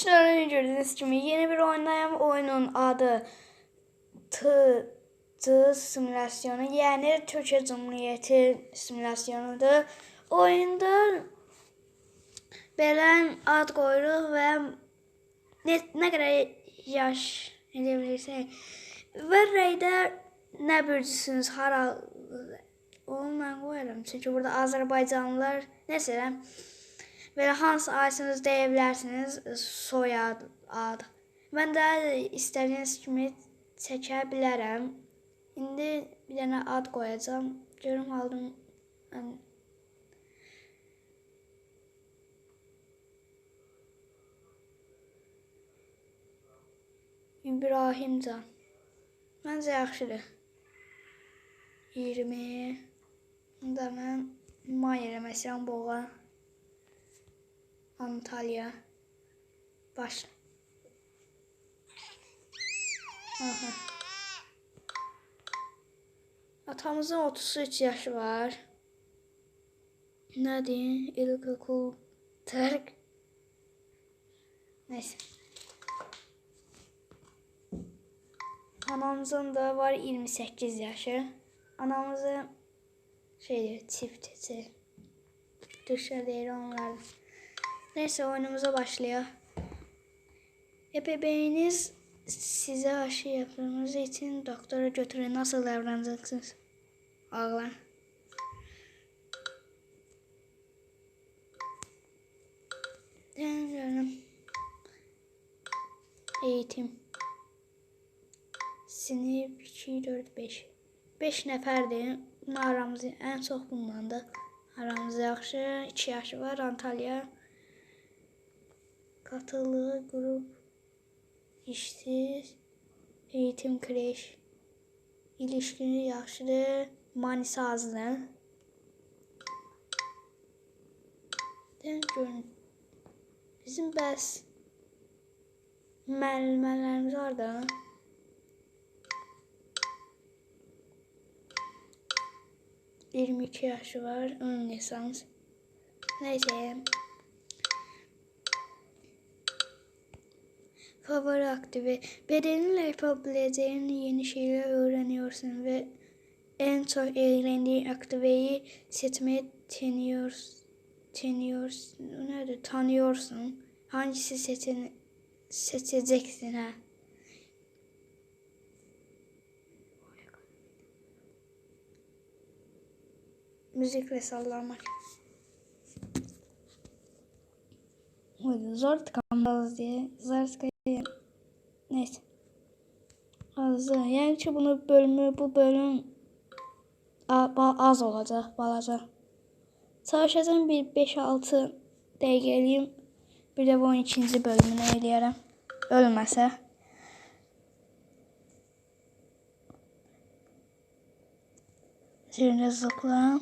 Arkadaşlar gördüğünüz gibi yeni bir oyundayım. Oyunun adı T T simülasyonu yani Türkiye Cumhuriyeti simülasyonudur. Oyunda belən ad qoyuruq və nə, nə qədər yaş elə bilirsən və rəydə nə bürcüsünüz, hara onu mən qoyaram. Çünki burada Azərbaycanlılar nəsə Belə hansı aysınız deyə bilərsiniz, soyad, ad. Mən də istədiyiniz kimi çəkə bilərəm. İndi bir dənə ad qoyacağam. Görüm aldım. Mən İbrahimcan. Məncə yaxşıdır. 20. Bunda mən may eləmək boğa. Antalya. Başla. Aha. Atamızın 33 yaşı var. Ne diyeyim? İlkokul terk. Neyse. Anamızın da var 28 yaşı. Anamızı şey diyor, çiftçisi. Dışarı onlar. Neyse oyunumuza başlıyor. Ebeveyniniz size aşı yaptığınız için doktora götürün. Nasıl davranacaksınız? Ağlar. Canım. Eğitim. Sinif 2, 4, 5. 5 nəfərdir. Bunun aramızı ən çox bundandır. Aramızda yaxşı. 2 yaşı var. Antalya. Katıldığı grup işsiz. Eğitim kreş. İlişkini yaxşıdır. Manisa azdır. Dən görün. Bizim bəs müəllimlərimiz harda? Yirmi iki yaşı var. Ön lisans. Neyse. Favori aktive. Bedeninle yapabileceğin yeni şeyler öğreniyorsun ve en çok eğlendiğin aktiveyi seçmeye deniyorsun. Deniyorsun. Nerede? Tanıyorsun. Hangisi seçen seçeceksin ha? Müzikle sallamak. Zor tıkanmaz diye. Zor tıkayın. Neyse. Azı. Yani ki bunu bölümü bu bölüm az olacak. Balaca. Çalışacağım bir 5-6 dəqiqəliyim. Bir də bu 12-ci bölümünü eləyərəm. Ölməsə. Üzerine zıpla.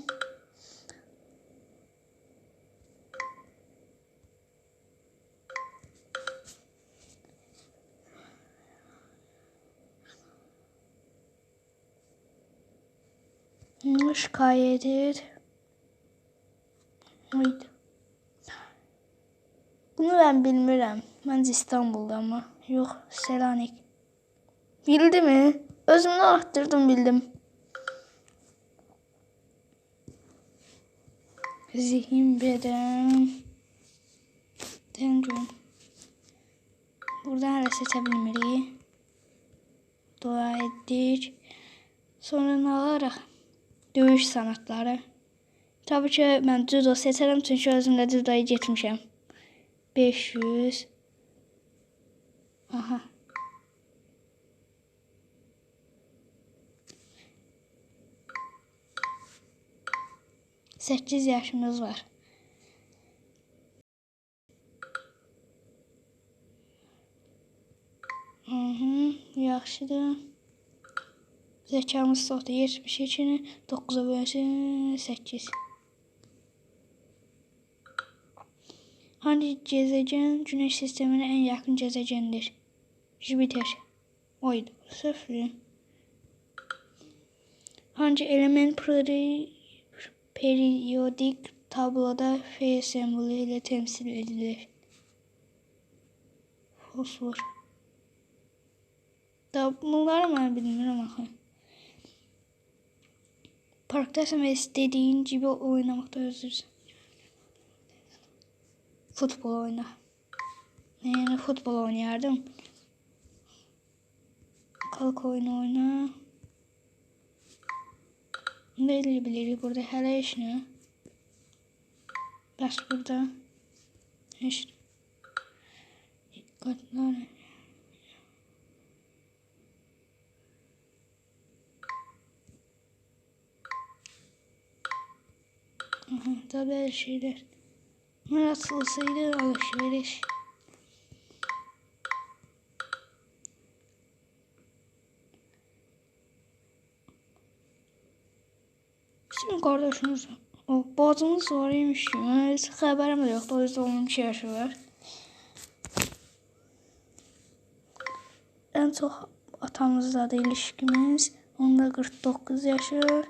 Şikayet et. Haydi. Bunu ben bilmirəm. Məncə İstanbulda ama. Yox, Selanik. Bildi mi? Özümdən arttırdım bildim. Zihin beden. Dengün. Buradan hala seçebilmeliyiz. Dua ettik. Sonra ne alarak? Dövüş sanatları. Tabii ki mən judo seçərəm çünki özümdə judoya getmişəm. 500 Aha. Sekiz yaşımız var. Hı hı, yaxşıdır. Zəkamız çoxdur. 72-ni 9-a bölsün 8. Hangi gezegen Güneş sistemine en yakın gezegendir? Jüpiter. Oydu. Sıfır. Hangi element peri periyodik tabloda F sembolü ile temsil edilir? fosfor. Da bunları mən bilmirəm. Parkdasın ve istediğin gibi oynamakta özgürsün. Futbol oyna. Yani futbol oynardım. Kalk oyunu oyna. Ne bilir burada hele iş ne? Bas burada. İşte. Dikkatler. Da böyle şeyler. Yaratılsaydı alışveriş. Bizim kardeşimiz o bacımız var imiş. Yani hiç haberim yoktu. O yüzden onun iki yaşı var. En çok atamızla da ilişkimiz. Onda 49 yaşı.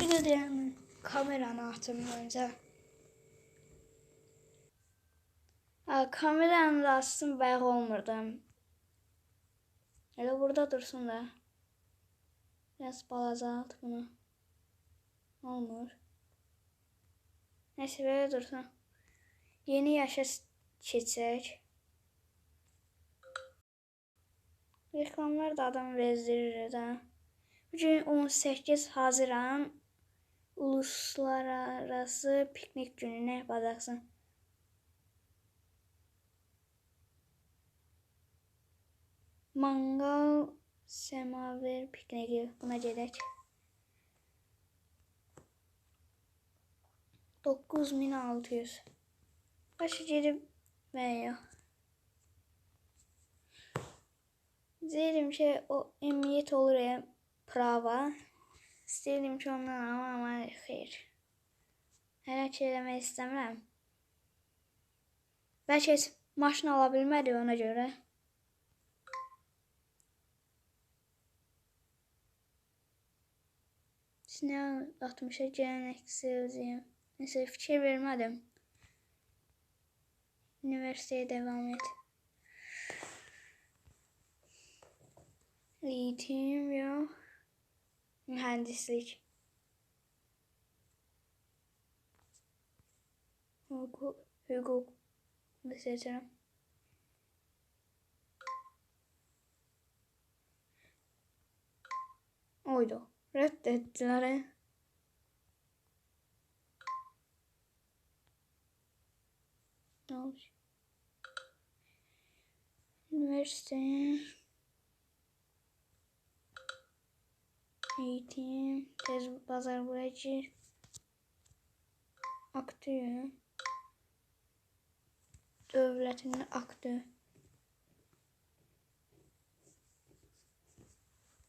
Bir de yani kameranı açayım önce. Ha, kameranı da açsın bayaq olmurdu. Elə burada dursun da. Biraz balaca at bunu. Olmur. Neyse böyle dursun. Yeni yaşa keçək. Reklamlar da adam bezdirir də. Bugün 18 Haziran Uluslararası Piknik Günü nə yapacaqsan? Mangal semaver pikniği buna gedək. 9600. Başa gedib veya. Deyirəm ki, o emniyet olur ya prava. İstəyirdim ki, ondan ama ama. Hələ ki eləmək istəmirəm. Bəlkə heç maşın ala bilmədi ona görə. Sınav 60'a gelen eksi yazayım. Neyse fikir vermedim. Üniversiteye devam et. Eğitim ya. Mühendislik. Hukuk. Hukuk. Seçerim. Oydu. Reddettiler. Ne olmuş? Üniversite. Eğitim. Tez pazar buracı. Aktı. Devletin aktı.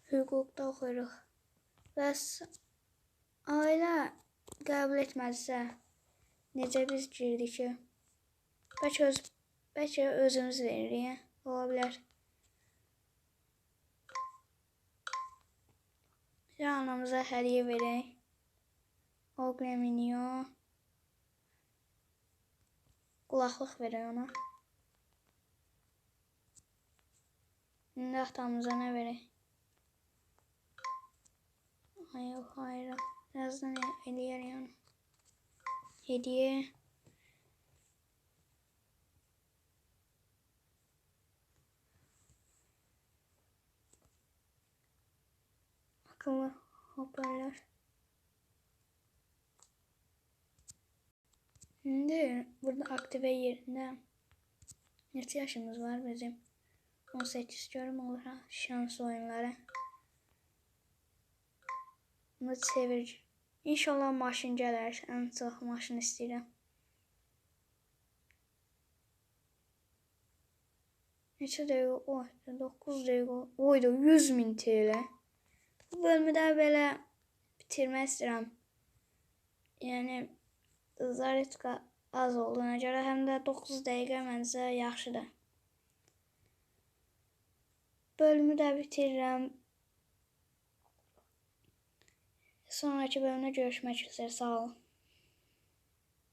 Hukukda oxuyuruq. Bəs ailə qəbul etməzsə necə biz girdik ki? Bəlkə öz bəlkə özümüz veririk. Ola bilər. Ya anamıza hədiyyə verək. Ogleminio. Qulaqlıq verək ona. İndi atamıza nə verək? Hayır, hayır. Birazdan hediye arıyorum. Hediye. Akıllı hoparlör. Şimdi burada aktive yerinde neçə yaşımız var bizim? 18 istiyorum olur ha şans oyunları. Bunu çevir. İnşallah maşın gələr. Ən çox maşın istəyirəm. Neçə dəqiqə? Oy, 9 dəqiqə. Oyda 100 min TL. Bu bölümü də belə bitirmək istəyirəm. Yəni Zaretka az olduğuna görə həm də 9 dəqiqə məncə yaxşıdır. Bölümü də bitirirəm. Sonraki bölümde görüşmek üzere. Sağ olun.